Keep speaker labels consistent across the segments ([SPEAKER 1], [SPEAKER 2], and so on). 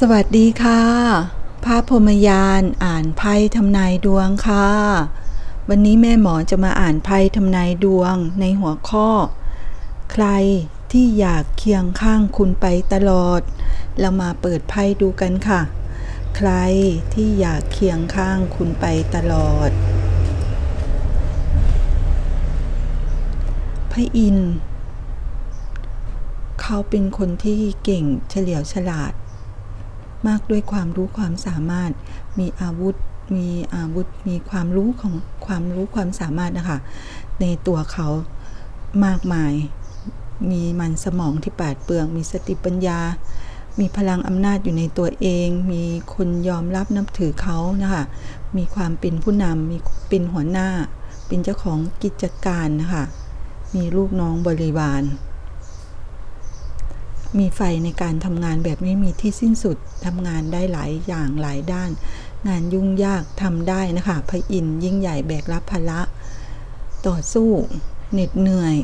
[SPEAKER 1] สวัสดีค่ะพระพรมยานอ่านไพ่ทำนายดวงค่ะ วันนี้แม่หมอจะมาอ่านไพ่ทำนายดวงในหัวข้อ ใครที่อยากเคียงข้างคุณไปตลอด เรามาเปิดไพ่ดูกันค่ะ ใครที่อยากเคียงข้างคุณไปตลอดไพ่อินเขาเป็นคนที่เก่งเฉลียวฉลาด มากด้วยความรู้ความสามารถ มีอาวุธ มีอาวุธ มีความรู้ของความรู้ความสามารถนะคะในตัวเขามากมาย มีมันสมองที่ปาดเปรื่อง มีสติปัญญา มีพลังอำนาจอยู่ในตัวเอง มีคนยอมรับนับถือเขานะคะ มีความเป็นผู้นำ มีเป็นหัวหน้า เป็นเจ้าของกิจการนะคะ มีลูกน้องบริวาร มีไฟในการทำงานแบบไม่มีที่สิ้นสุดทำงานได้หลายอย่างหลายด้าน งานยุ่งยากทำได้นะคะพระอินยิ่งใหญ่แบกรับภาระต่อสู้เหน็ดเหนื่อย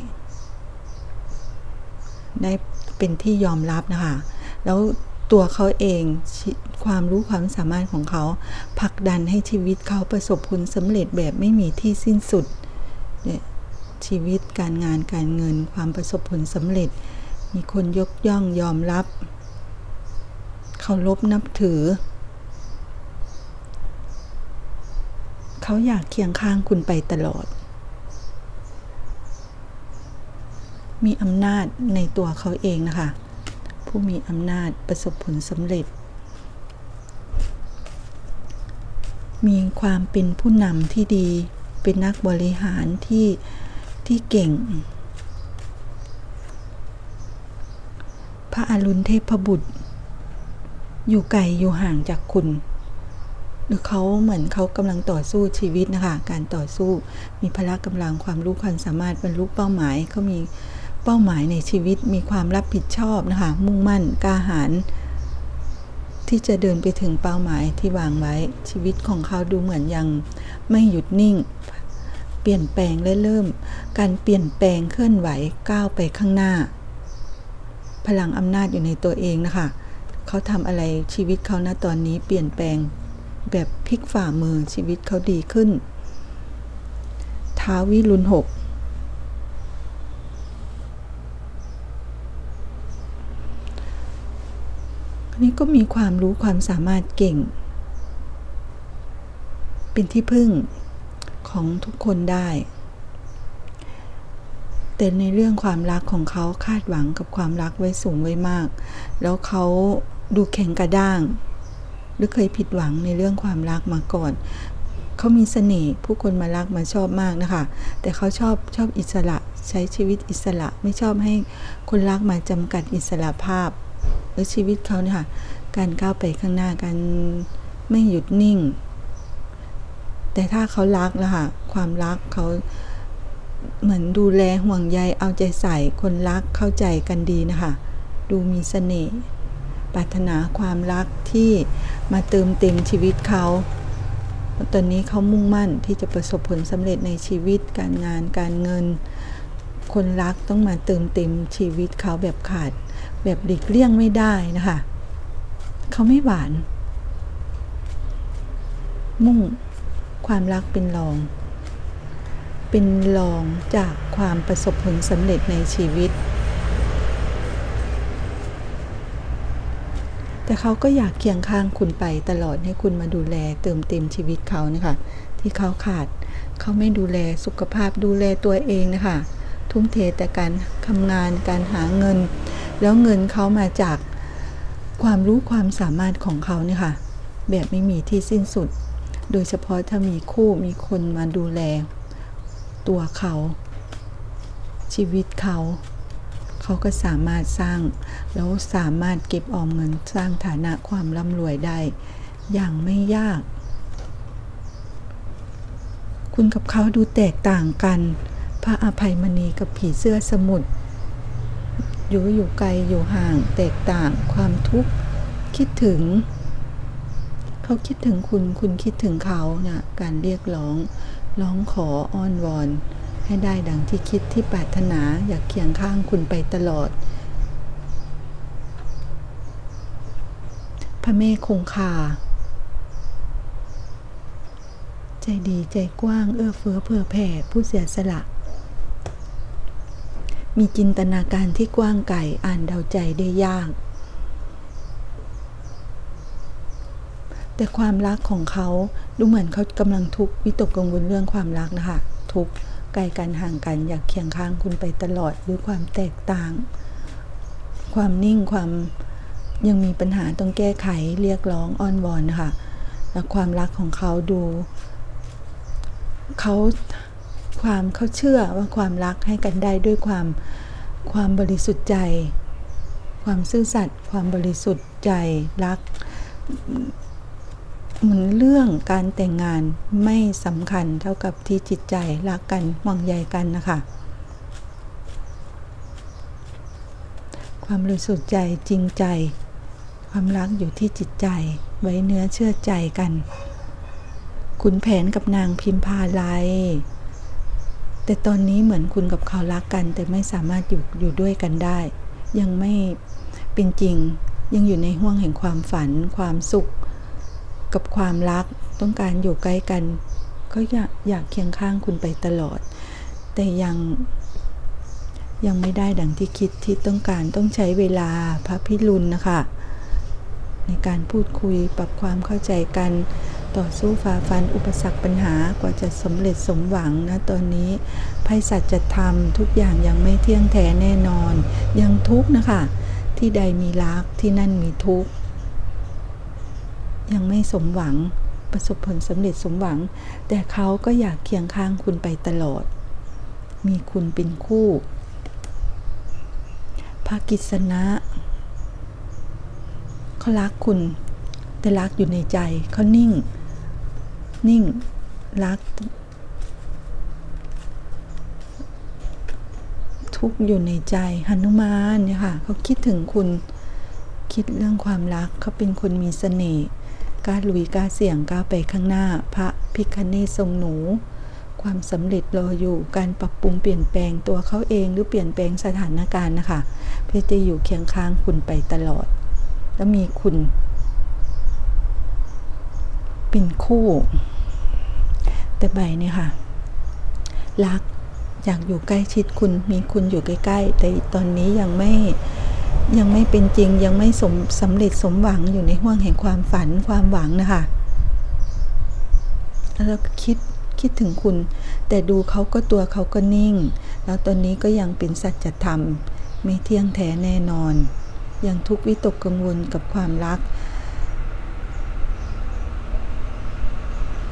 [SPEAKER 1] ได้เป็นที่ยอมรับนะคะ แล้วตัวเขาเองความรู้ความสามารถของเขาผลักดันให้ชีวิตเขาประสบผลสำเร็จแบบไม่มีที่สิ้นสุดชีวิตการงานการเงินความประสบผลสำเร็จ มีคนยกย่องยอมรับ เคารพนับถือ เขาอยากเคียงข้างคุณไปตลอด มีอำนาจในตัวเขาเองนะคะ ผู้มีอำนาจประสบผลสำเร็จ มีความเป็นผู้นำที่ดี เป็นนักบริหารที่ที่เก่ง พระอรุณเทพบุตร อยู่ไกลอยู่ห่างจากคุณ หรือเขาเหมือนเขากำลังต่อสู้ชีวิตนะคะ การต่อสู้มีพละกำลังความรู้ความสามารถบรรลุเป้าหมายเขามีเป้าหมายในชีวิตมีความรับผิดชอบนะคะ มุ่งมั่นกล้าหาญที่จะเดินไปถึงเป้าหมายที่วางไว้ชีวิตของเขาดูเหมือนยังไม่หยุดนิ่ง เปลี่ยนแปลงและเริ่ม การเปลี่ยนแปลงเคลื่อนไหวก้าวไปข้างหน้า พลังอำนาจอยู่ในตัวเองนะคะเขาทำอะไรชีวิตเขาณตอนนี้เปลี่ยนแปลงแบบพลิกฝ่ามือชีวิตเขาดีขึ้น ท้าวิรุณหกนี่ก็มีความรู้ความสามารถเก่ง เป็นที่พึ่งของทุกคนได้ แต่ในเรื่องความรักของเขาคาดหวังกับความรักไว้สูงไว้มาก แล้วเขาดูแข็งกระด้าง หรือเคยผิดหวังในเรื่องความรักมาก่อนเขามีเสน่ห์ผู้คนมารักมาชอบมากนะคะ แต่เขาชอบชอบอิสระใช้ชีวิตอิสระไม่ชอบให้คนรักมาจำกัดอิสระภาพหรือชีวิตเขาเนี่ยค่ะการก้าวไปข้างหน้าการไม่หยุดนิ่ง แต่ถ้าเขารักแล้วค่ะความรักเขา เหมือนดูแลห่วงใยเอาใจใส่คนรักเข้าใจกันดีนะคะ ดูมีเสน่ห์ปรารถนาความรักที่มาเติมเต็มชีวิตเขาตอนนี้เขามุ่งมั่นที่จะประสบผลสำเร็จในชีวิตการงานการเงิน คนรักต้องมาเติมเต็มชีวิตเขาแบบขาด แบบหลีกเลี่ยงไม่ได้นะคะเขาไม่หวาน มุ่งความรักเป็นรอง เป็นรองจากความประสบผลสำเร็จในชีวิต แต่เขาก็อยากเคียงข้างคุณไปตลอดให้คุณมาดูแลเติมเต็มชีวิตเขานะคะที่เขาขาด เขาไม่ดูแลสุขภาพดูแลตัวเองนะคะทุ่มเทแต่การทำงานการหาเงิน แล้วเงินเขามาจากความรู้ความสามารถของเขาเนี่ยค่ะแบบไม่มีที่สิ้นสุด โดยเฉพาะถ้ามีคู่มีคนมาดูแล ตัวเขา ชีวิตเขา เขาก็สามารถสร้าง แล้วสามารถเก็บออมเงินสร้างฐานะความร่ำรวยได้ อย่างไม่ยาก คุณกับเขาดูแตกต่างกัน พระอภัยมณีกับผีเสื้อสมุทรอยู่อยู่ไกลอยู่ห่างแตกต่างความทุกข์คิดถึง เขาคิดถึงคุณคุณคิดถึงเขาเนี่ยการเรียกร้อง ร้องขออ้อนวอน ให้ได้ดังที่คิดที่ปรารถนาอยากเคียงข้างคุณไปตลอด พระเมฆคงคา ใจดีใจกว้างเอื้อเฟื้อเผื่อแผ่ผู้เสียสละ มีจินตนาการที่กว้างไกลอ่านเดาใจได้ยาก แต่ความรักของเขาดูเหมือนเขากำลังทุกข์วิตกกังวลเรื่องความรักนะคะทุกข์ไกลกันห่างกันอยากเคียงข้างคุณไปตลอดด้วยความแตกต่าง ความนิ่งความยังมีปัญหาต้องแก้ไขเรียกร้องอ้อนวอนนะคะและความรักของเขาดู เขาความเขาเชื่อว่าความรักให้กันได้ด้วยความความบริสุทธิ์ใจ ความซื่อสัตย์ความบริสุทธิ์ใจรัก เหมือนเรื่องการแต่งงานไม่สำคัญเท่ากับที่จิตใจรักกันห่วงใยกันนะคะ ความบริสุทธิ์ใจจริงใจ ความรักอยู่ที่จิตใจไว้เนื้อเชื่อใจกันขุนแผนกับนางพิมพาไลแต่ตอนนี้เหมือนคุณกับเขารักกัน แต่ไม่สามารถอยู่อยู่ด้วยกันได้ ยังไม่เป็นจริงยังอยู่ในห่วงแห่งความฝัน ความสุข กับความรักต้องการอยู่ใกล้กัน ก็อยากอยากเคียงข้างคุณไปตลอด แต่ยังยังไม่ได้ดังที่คิดที่ต้องการต้องใช้เวลาพระพิรุณนะคะ ในการพูดคุยปรับความเข้าใจกันต่อสู้ฝ่าฟันอุปสรรคปัญหากว่าจะสำเร็จสมหวังนะตอนนี้ไพ่สัจธรรมทุกอย่างยังไม่เที่ยงแท้แน่นอน ยังทุกข์นะคะ ที่ใดมีรักที่นั่นมีทุกข์ ยังไม่สมหวัง ประสบผลสำเร็จสมหวัง แต่เขาก็อยากเคียงข้างคุณไปตลอด มีคุณเป็นคู่ภากิษณะเขารักคุณ แต่รักอยู่ในใจเขานิ่ง นิ่ง รัก ทุกอยู่ในใจหนุมานเนี่ยค่ะเขาคิดถึงคุณคิดเรื่องความรักเขาเป็นคนมีเสน่ห์ กล้าลุยกาเสี่ยงก้าไปข้างหน้า พระพิคเนศทรงหนู ความสำเร็จรออยู่การปรับปรุงเปลี่ยนแปลงตัวเขาเองหรือเปลี่ยนแปลงสถานการณ์นะคะ เพื่อจะอยู่เคียงข้างคุณไปตลอด แล้วมีคุณ เป็นคู่ แต่ใบเนี่ยค่ะ รักอยากอยู่ใกล้ชิดคุณมีคุณอยู่ใกล้ๆ แต่ตอนนี้ยังไม่ ยังไม่เป็นจริงยังไม่สมสำเร็จสมหวังอยู่ในห่วงแห่งความฝันความหวังนะคะแล้วคิดคิดถึงคุณ แต่ดูเขาก็ตัวเขาก็นิ่ง แล้วตอนนี้ก็ยังเป็นสัจธรรม ไม่เที่ยงแท้แน่นอน ยังทุกข์วิตกกังวลกับความรัก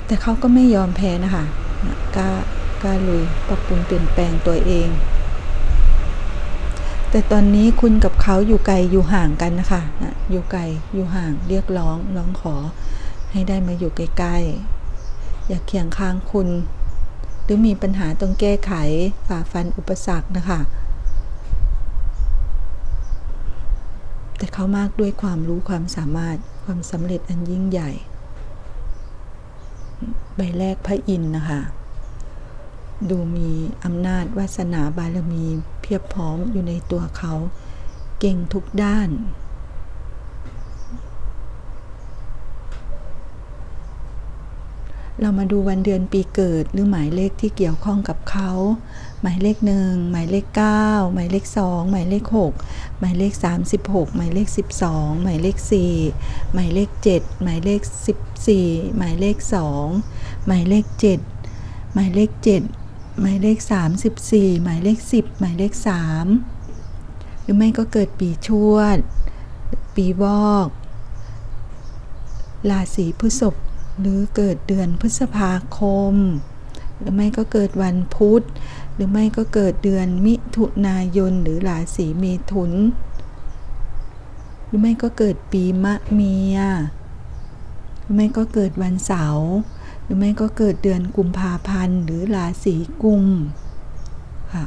[SPEAKER 1] แต่เขาก็ไม่ยอมแพ้นะคะกล้ากล้าลุยปรับปรุงเปลี่ยนแปลงตัวเอง แต่ตอนนี้คุณกับเขาอยู่ไกลอยู่ห่างกันนะคะอยู่ไกลอยู่ห่างเรียกร้องร้องขอ ให้ได้มาอยู่ใกล้ๆอยากเคียงข้างคุณ หรือมีปัญหาต้องแก้ไขฝ่าฟันอุปสรรคนะคะ แต่เขามากด้วยความรู้ความสามารถความสำเร็จอันยิ่งใหญ่ ใบแรกพระอินทร์นะคะ ดูมีอำนาจวาสนาบารมีเพียบพร้อมอยู่ในตัวเขา เก่งทุกด้าน เรามาดูวันเดือนปีเกิดหรือหมายเลขที่เกี่ยวข้องกับเขา หมายเลขหนึ่งหมายเลขเก้าหมายเลขสองหมายเลขหกหมายเลขสามสิบหกหมายเลขสิบสองหมายเลขสี่หมายเลขเจ็ดหมายเลขสิบสี่หมายเลขสองหมายเลขเจ็ดหมายเลขเจ็ด หมายเลขสามสิบสี่หมายเลขสิบหมายเลขสามหรือไม่ก็เกิดปีชวด ปีวอกราศีพฤษภหรือเกิดเดือนพฤษภาคม หรือไม่ก็เกิดวันพุธ หรือไม่ก็เกิดเดือนมิถุนายนหรือราศีเมถุน หรือไม่ก็เกิดปีมะเมีย หรือไม่ก็เกิดวันเสาร์ รือไม่ก็เกิดเดือนกุมภาพันธ์หรือราศีกุมค่ะ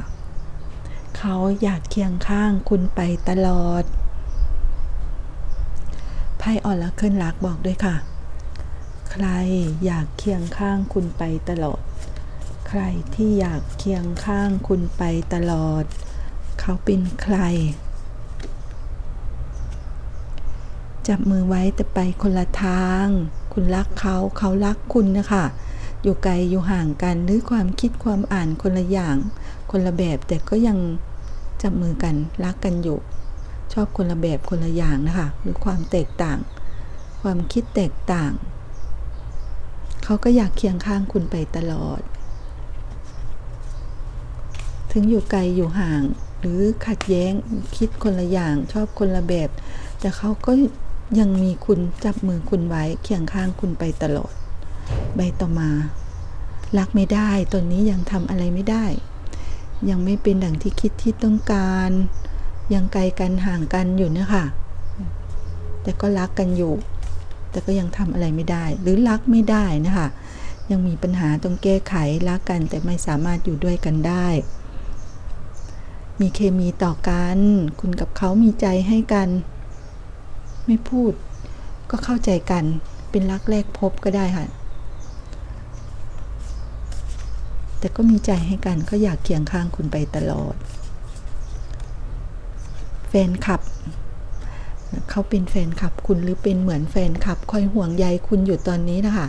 [SPEAKER 1] เขาอยากเคียงข้างคุณไปตลอดไพ่ออนละเคิลรักบอกด้วยค่ะ ใครอยากเคียงข้างคุณไปตลอด ใครที่อยากเคียงข้างคุณไปตลอด เขาเป็นใคร จับมือไว้แต่ไปคนละทาง คุณรักเขาเขารักคุณนะคะ อยู่ไกลอยู่ห่างกันหรือความคิดความอ่านคนละอย่าง คนละแบบแต่ก็ยังจับมือกันรักกันอยู่ ชอบคนละแบบคนละอย่างนะคะ หรือความแตกต่าง ความคิดแตกต่าง เขาก็อยากเคียงข้างคุณไปตลอด ถึงอยู่ไกลอยู่ห่าง หรือขัดแย้งคิดคนละอย่าง ชอบคนละแบบ แต่เขาก็ ยังมีคุณจับมือคุณไว้เคียงข้างคุณไปตลอด ใบต่อมา รักไม่ได้ตอนนี้ยังทำอะไรไม่ได้ ยังไม่เป็นดังที่คิดที่ต้องการ ยังไกลกันห่างกันอยู่นะคะแต่ก็รักกันอยู่ แต่ก็ยังทำอะไรไม่ได้ หรือรักไม่ได้นะคะยังมีปัญหาต้องแก้ไขรักกันแต่ไม่สามารถอยู่ด้วยกันได้ มีเคมีต่อกัน คุณกับเขามีใจให้กัน ไม่พูด ก็เข้าใจกันเป็นรักแรกพบก็ได้ค่ะ แต่ก็มีใจให้กันก็อยากเคียงข้างคุณไปตลอด แฟนคลับ เขาเป็นแฟนคลับคุณหรือเป็นเหมือนแฟนคลับ คอยห่วงใยคุณอยู่ตอนนี้นะคะ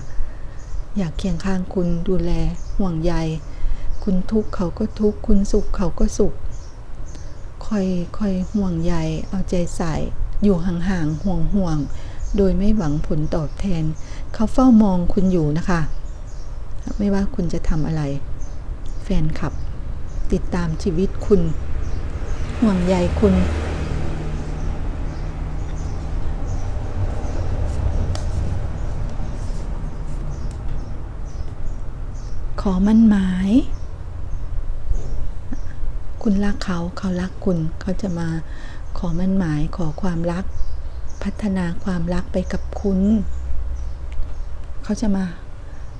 [SPEAKER 1] อยากเคียงข้างคุณดูแลห่วงใย คุณทุกข์เขาก็ทุกข์คุณสุขเขาก็สุขคอยคอยห่วงใยเอาใจใส่ อยู่ห่างๆห่วงห่วงโดยไม่หวังผลตอบแทน เขาเฝ้ามองคุณอยู่นะคะ ไม่ว่าคุณจะทำอะไร แฟนคลับ ติดตามชีวิตคุณ ห่วงใยคุณขอมั่นหมาย คุณรักเขา เขารักคุณ เขาจะมา ขอมั่นหมายขอความรัก พัฒนาความรักไปกับคุณ เขาจะมา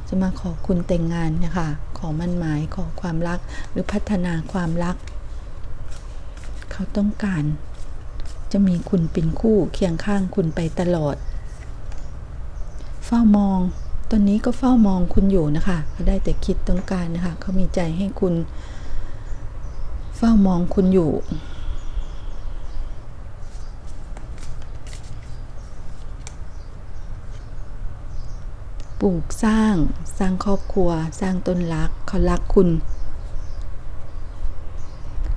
[SPEAKER 1] จะมาขอคุณแต่งงานนะคะขอมั่นหมายขอความรักหรือพัฒนาความรัก เขาต้องการ จะมีคุณเป็นคู่เคียงข้างคุณไปตลอด เฝ้ามอง ตอนนี้ก็เฝ้ามองคุณอยู่นะคะเขาได้แต่คิดต้องการนะคะเขามีใจให้คุณ เฝ้ามองคุณอยู่ ลูกสร้าง สร้างครอบครัว สร้างต้นรักเขารักคุณ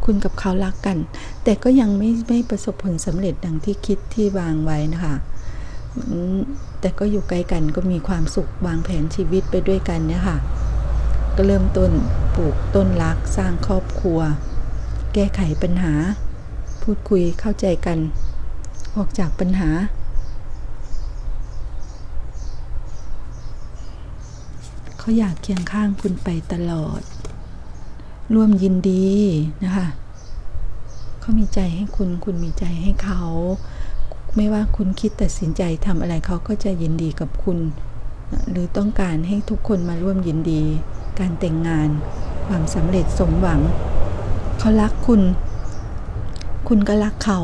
[SPEAKER 1] คุณกับเขารักกัน แต่ก็ยังไม่ไม่ประสบผลสำเร็จดังที่คิดที่วางไว้นะคะแต่ก็อยู่ใกล้กันก็มีความสุขวางแผนชีวิตไปด้วยกันเนี่ยค่ะ ก็เริ่มต้นปลูกต้นรักสร้างครอบครัว แก้ไขปัญหา พูดคุยเข้าใจกัน ออกจากปัญหา เขาอยากเคียงข้างคุณไปตลอด ร่วมยินดีนะคะ เขามีใจให้คุณ คุณมีใจให้เขา ไม่ว่าคุณคิดตัดสินใจทำอะไรเขาก็จะยินดีกับคุณ หรือต้องการให้ทุกคนมาร่วมยินดี การแต่งงาน ความสำเร็จสมหวัง เขารักคุณ คุณก็รักเขา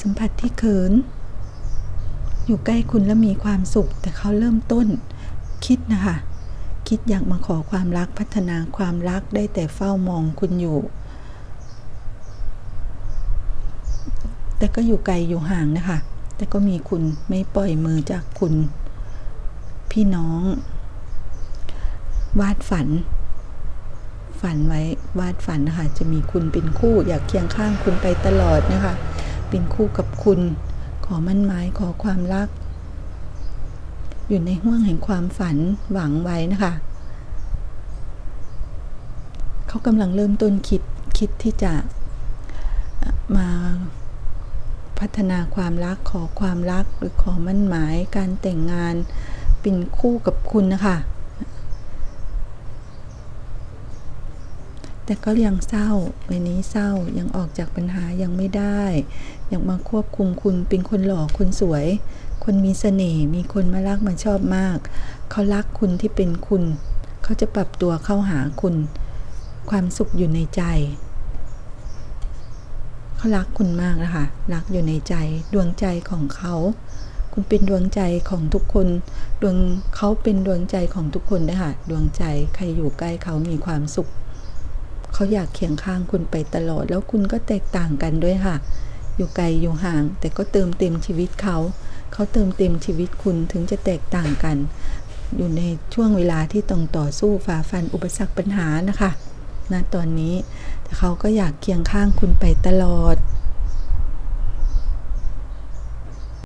[SPEAKER 1] สัมผัสที่เขิน อยู่ใกล้คุณแล้วมีความสุข แต่เขาเริ่มต้นคิดนะคะ คิดอยากมาขอความรักพัฒนาความรักได้แต่เฝ้ามองคุณอยู่ แต่ก็อยู่ไกลอยู่ห่างนะคะ แต่ก็มีคุณไม่ปล่อยมือจากคุณ พี่น้อง วาดฝัน ฝันไว้วาดฝันนะคะจะมีคุณเป็นคู่อยากเคียงข้างคุณไปตลอดนะคะ เป็นคู่กับคุณ ขอมั่นหมายขอความรัก อยู่ในห่วงแห่งความฝันหวังไว้นะคะ เขากำลังเริ่มต้นคิดคิดที่จะมาพัฒนาความรักขอความรักหรือขอมั่นหมายการแต่งงานเป็นคู่กับคุณนะคะ แต่ก็ยังเศร้าวันนี้เศร้ายังออกจากปัญหายังไม่ได้ ยังมาควบคุมคุณเป็นคนหล่อคนสวย คนมีเสน่ห์มีคนมารักมาชอบมาก เขารักคุณที่เป็นคุณ เขาจะปรับตัวเข้าหาคุณ ความสุขอยู่ในใจ เขารักคุณมากนะคะรักอยู่ในใจดวงใจของเขาคุณเป็นดวงใจของทุกคน ดวงเขาเป็นดวงใจของทุกคนนะคะดวงใจใครอยู่ใกล้เขามีความสุข เขาอยากเคียงข้างคุณไปตลอด แล้วคุณก็แตกต่างกันด้วยค่ะ อยู่ไกลอยู่ห่าง แต่ก็เติมเต็มชีวิตเขา เขาเติมเต็มชีวิตคุณถึงจะแตกต่างกัน อยู่ในช่วงเวลาที่ต้องต่อสู้ฝ่าฟันอุปสรรคปัญหานะคะณตอนนี้แต่เขาก็อยากเคียงข้างคุณไปตลอด